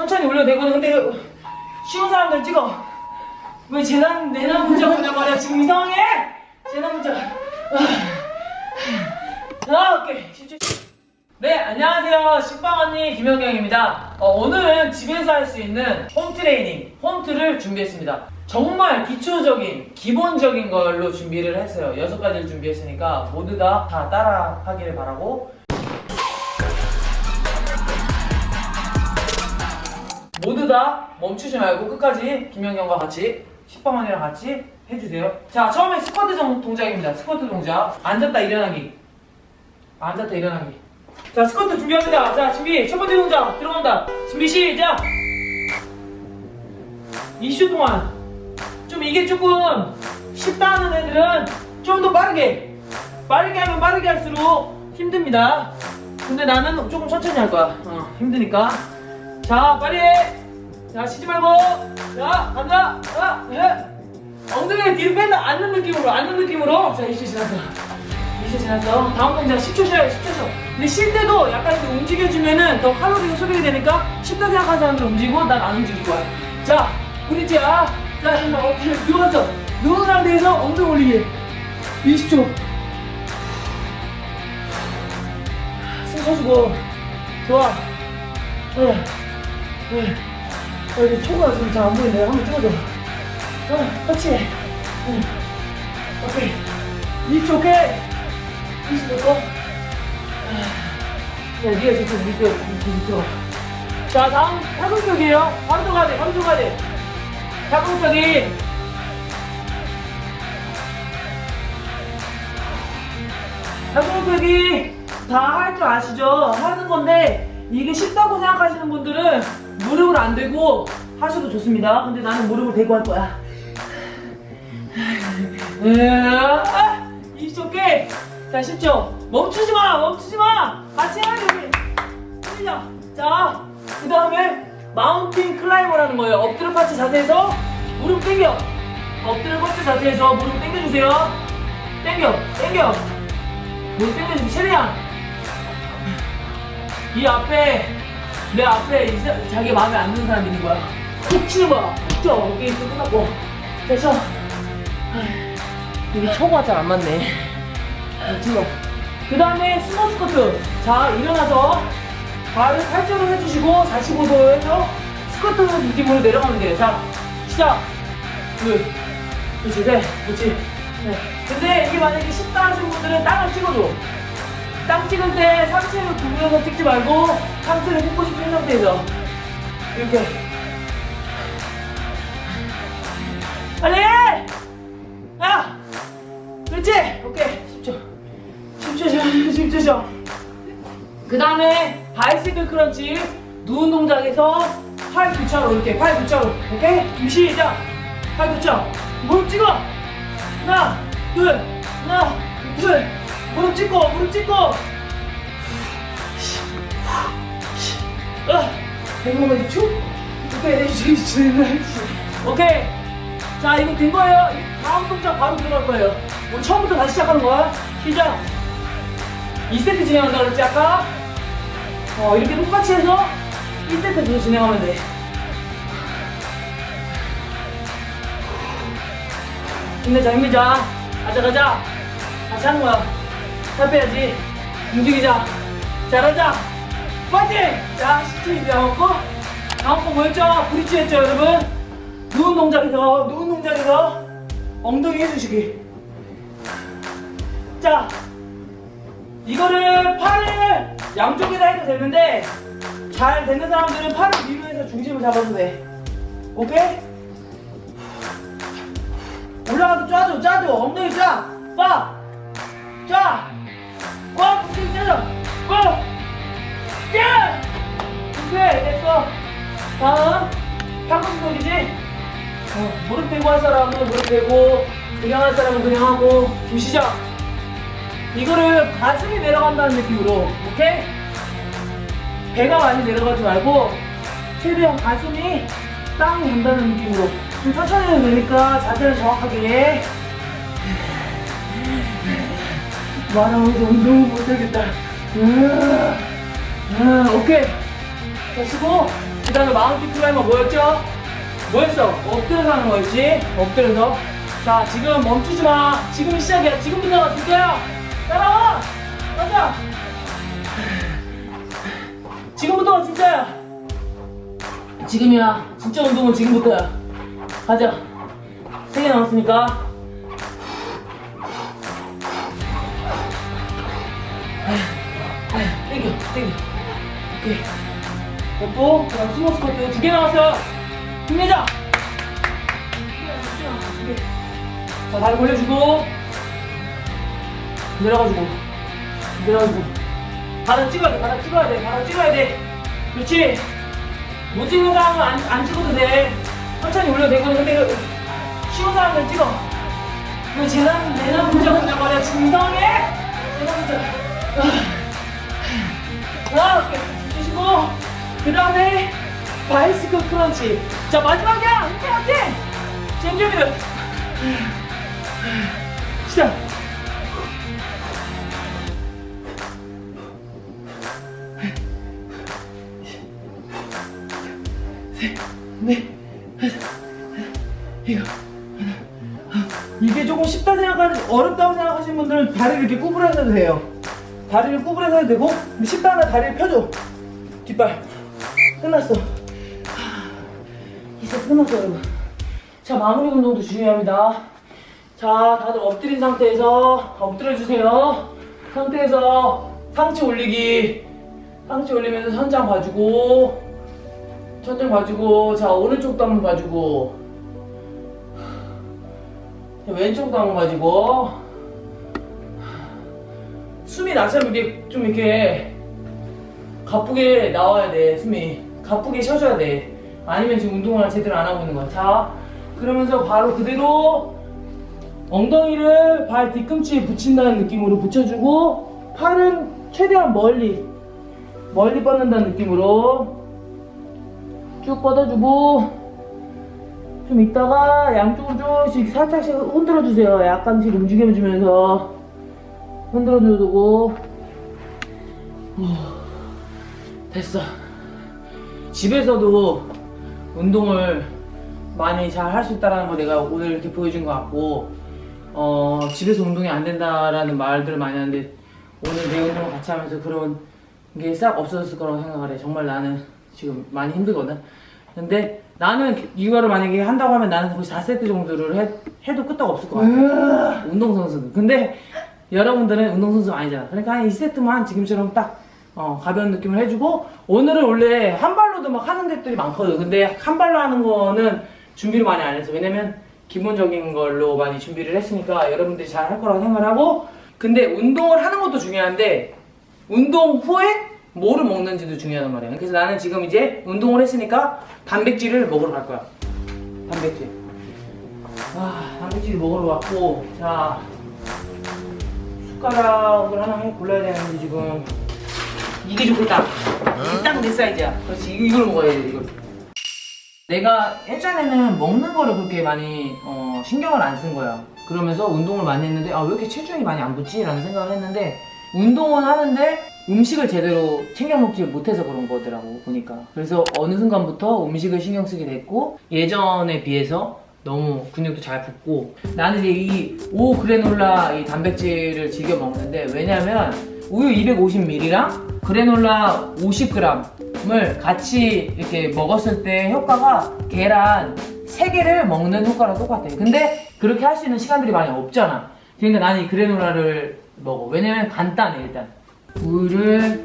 천천히 올려도 되거든. 근데 쉬운 사람들 찍어. 왜 재난, 내난 문자 보냐 말이야. 지금 이상해! 재난 문자. 아, 오케이. 집중. 네, 안녕하세요. 식빵 언니 김현경입니다. 어, 오늘은 집에서 할 수 있는 홈 트레이닝, 홈트를 준비했습니다. 정말 기초적인, 기본적인 걸로 준비를 했어요. 여섯 가지를 준비했으니까 모두 다, 다 따라 하기를 바라고. 모두 다 멈추지 말고 끝까지 김현경과 같이, 식빵 언니랑 같이 해주세요. 자, 처음에 스쿼트 정- 동작입니다. 스쿼트 동작. 앉았다 일어나기. 앉았다 일어나기. 자, 스쿼트 준비합니다. 자, 준비. 첫 번째 동작 들어간다. 준비 시작. 20초 동안. 좀 이게 조금 쉽다 하는 애들은 좀 더 빠르게. 빠르게 하면 빠르게 할수록 힘듭니다. 근데 나는 조금 천천히 할 거야. 어, 힘드니까. 자, 빨리 해. 자, 쉬지 말고. 자, 간다. 자, 예. 엉덩이를 뒤로 뺀다. 앉는 느낌으로, 앉는 느낌으로. 자, 20초 지났어. 20초 지났어. 다음 동작 10초 쉬어요, 10초 쉬어. 근데 쉴 때도 약간 이렇게 움직여주면은 더 칼로리가 소비가 되니까 쉽다 생각하는 사람들 움직이고 난 안 움직일 거야. 자, 브릿지야. 자, 이거 어깨를 누웠어. 누운 상태에서 엉덩이 올리기. 20초. 숨 쉬어주고. 좋아. 네. 네. 어, 이제 초가 지금 잘 안 보이네. 한번 찍어줘. 어, 그렇지. 응. 오케이. 20초 오케이. 20초 거. 야, 니가 진짜 밑에, 밑에, 밑에. 자, 다음 팔굽혀기예요. 바로 들어가야 돼, 바로 들어가야 돼. 팔굽혀기. 팔굽혀기 다할 줄 아시죠? 하는 건데 이게 쉽다고 생각하시는 분들은 무릎을 안 대고 하셔도 좋습니다. 근데 나는 무릎을 대고 할 거야. 으아, 20초 오케이. 자, 10초. 멈추지 마, 멈추지 마. 같이 돼, 우리. 시작. 자, 그 다음에 마운틴 클라이머라는 거예요. 엎드려 뻗치 자세에서 무릎 당겨. 엎드려 뻗치 자세에서 무릎 당겨주세요. 당겨, 당겨. 무릎 당겨주세요. 최대한. 이 앞에, 내 앞에 이 사- 자기 마음에 안 드는 사람 있는 거야. 툭 치는 거야. 오케이, 또 끝났고. 됐어. 이게 초가 잘 안 맞네. 질러. 그 다음에 스모 스쿼트. 자, 일어나서 발을 팔자로 해주시고 45도 해서 스쿼트 느낌으로 내려가면 돼요. 자, 시작. 둘. 그렇지, 네. 그렇지. 네. 근데 이게 만약에 쉽다 하시는 분들은 땅을 찍어줘. 땅 찍을 때 상체를 구부려서 찍지 말고 상체를 굽고 싶은 상태에서. 이렇게. 빨리! 해! 야! 그렇지? 오케이. 10초. 10초 쉬어 10초 쉬어 그 다음에 바이시클 크런치 누운 동작에서 팔 교차로 이렇게 팔 교차로 오케이? 시작. 팔 교차 무릎 찍어. 하나 둘 하나 둘 무릎 찍고 무릎 찍고. 아, 백목을 쭉 오케이 오케이. 자 이거 된 거예요? 다음 동작 바로 들어갈 거예요. 오늘 처음부터 다시 시작하는 거야? 시작. 2세트 진행한다 그랬지 아까? 어 이렇게 똑같이 해서 1세트 계속 진행하면 돼. 힘내자 힘내자 가자 가자. 같이 하는 거야 살 빼야지. 움직이자. 잘하자. 파이팅! 자 10초 이제 먹고 다음 거 뭐였죠? 브릿지 했죠 여러분? 누운 동작에서 누운 동작에서 엉덩이 해주시기. 자 이거를 팔을 양쪽에다 해도 되는데 잘 되는 사람들은 팔을 위로 해서 중심을 잡아도 돼. 오케이? 올라가도 짜줘 짜줘. 엉덩이 짜 빠! 짜! 꽉! 엉덩이 짜줘 꽉! 짜! 오케이 됐어 다음 팔꿈치이지 어, 무릎 대고 할 사람은 무릎 대고 그냥 할 사람은 그냥 하고 좀 시작 이거를 가슴이 내려간다는 느낌으로 오케이? 배가 많이 내려가지 말고 최대한 가슴이 땅에 간다는 느낌으로 좀 천천히 해도 되니까 자세를 정확하게 말하면서 운동을 못하겠다 으아, 으아, 오케이 자 쉬고 그 다음에 마운틴 클라이머 뭐였죠? 뭐였어? 엎드려서 하는 거였지? 엎드려서. 자, 지금 멈추지 마. 지금이 시작이야. 지금부터가 진짜야. 따라와! 가자! 지금부터가 진짜야. 지금이야. 진짜 운동은 지금부터야. 가자. 세 개 남았으니까. 땡겨. 오케이. 뽀뽀, 그다음 스모 스쿼트 두개 남았어요. 힘내자. 자, 다리 벌려주고. 내려가지고. 내려가지고. 바닥 찍어야 돼, 바닥 찍어야 돼, 바닥 찍어야 돼. 그렇지. 못 찍는 사람은 안, 안 찍어도 돼. 천천히 올려도 되고, 근데 그 쉬운 사람들 찍어. 그 재난, 내난 문제 문제 말이야. 진정해! 재난 문제. 아, 오케이. 주시고, 그 다음에, 바이스클 크런치. 자, 마지막이야! 힘내, 힘내! 잼잼이들. 시작! 네. 이거. 이게 조금 쉽다 생각하는, 어렵다고 생각하시는 분들은 다리를 이렇게 구부려서 해도 돼요. 다리를 구부려서 해도 되고, 쉽다 하면 다리를 펴줘. 뒷발. 끝났어. 이제 끝났어, 여러분. 자, 마무리 운동도 중요합니다. 자, 다들 엎드린 상태에서 엎드려 주세요. 상태에서 상체 올리기. 상체 올리면서 천장 봐주고, 천장 봐주고, 자, 오른쪽도 한번 봐주고, 자, 왼쪽도 한번 봐주고, 숨이 나처럼 이렇게 좀 이렇게 가쁘게 나와야 돼, 숨이. 가쁘게 쉬어줘야 돼. 아니면 지금 운동을 제대로 안 하고 있는 거야. 자, 그러면서 바로 그대로 엉덩이를 발 뒤꿈치에 붙인다는 느낌으로 붙여주고, 팔은 최대한 멀리, 멀리 뻗는다는 느낌으로 쭉 뻗어주고, 좀 있다가 양쪽으로 조금씩 살짝씩 흔들어주세요. 약간씩 움직여주면서 흔들어주고, 됐어. 집에서도 운동을 많이 잘 할 수 있다는 거 내가 오늘 이렇게 보여준 것 같고, 어, 집에서 운동이 안 된다라는 말들을 많이 하는데, 오늘 내 운동을 같이 하면서 그런 게 싹 없어졌을 거라고 생각을 해. 정말 나는 지금 많이 힘들거든. 근데 나는 이거를 만약에 한다고 하면 나는 거의 4세트 정도를 해, 해도 끄떡 없을 것 같아. 운동선수는. 근데 여러분들은 운동선수 아니잖아. 그러니까 한 2세트만 지금처럼 딱 어, 가벼운 느낌을 해주고 오늘은 원래 한 발로도 막 하는 데들이 많거든. 근데 한 발로 하는 거는 준비를 많이 안 했어. 왜냐면 기본적인 걸로 많이 준비를 했으니까 여러분들이 잘 할 거라고 생각을 하고 근데 운동을 하는 것도 중요한데 운동 후에 뭐를 먹는지도 중요하단 말이야. 그래서 나는 지금 이제 운동을 했으니까 단백질을 먹으러 갈 거야. 단백질. 아, 단백질 먹으러 왔고, 자, 숟가락을 하나 해 골라야 되는데 지금 이게 좋겠다. 이게 딱 내 사이즈야. 그렇지, 이거, 이걸 먹어야 돼, 이걸. 내가 예전에는 먹는 거를 그렇게 많이 어, 신경을 안 쓴 거야. 그러면서 운동을 많이 했는데 아 왜 이렇게 체중이 많이 안 붙지? 라는 생각을 했는데 운동은 하는데 음식을 제대로 챙겨 먹지 못해서 그런 거더라고 보니까 그래서 어느 순간부터 음식을 신경 쓰게 됐고 예전에 비해서 너무 근육도 잘 붙고 나는 이제 이오 그래놀라 이 단백질을 즐겨 먹는데 왜냐면 우유 250ml랑 그래놀라 50g을 같이 이렇게 먹었을 때 효과가 계란 3개를 먹는 효과랑 똑같아. 근데 그렇게 할 수 있는 시간들이 많이 없잖아. 그러니까 나는 이 그래놀라를 먹어. 왜냐면 간단해, 일단. 우유를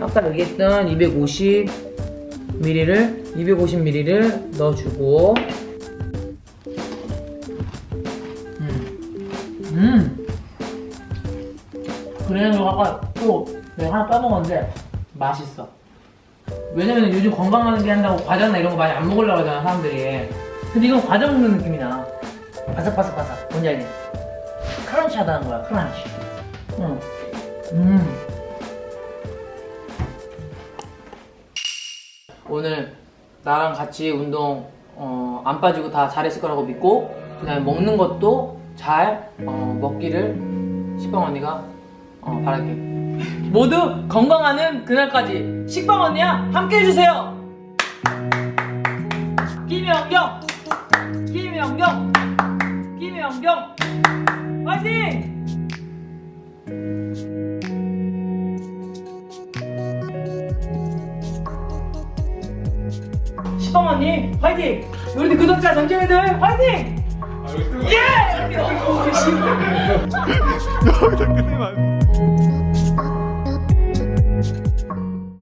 아까 얘기했던 250ml를 250ml를 넣어주고 음. 음. 그래놀라가 또 내가 하나 까먹었는데 맛있어. 왜냐면 요즘 건강하게 한다고 과자나 이런 거 많이 안 먹으려고 하잖아 사람들이 근데 이건 과자 먹는 느낌이 나 바삭바삭바삭 뭔지 알지? 크런치 하다는 거야 크런치 응. 음. 오늘 나랑 같이 운동 어, 안 빠지고 다 잘했을 거라고 믿고 그 다음에 먹는 것도 잘 어, 먹기를 식빵 언니가 어, 바랄게 모두 건강하는 그날까지 식빵 언니야 함께 해주세요 김연경 김연경 김연경 화이팅! 시방 언니 화이팅! 우리 구독자 정재애들 화이팅! 예! 여기서 끝내면 안 돼.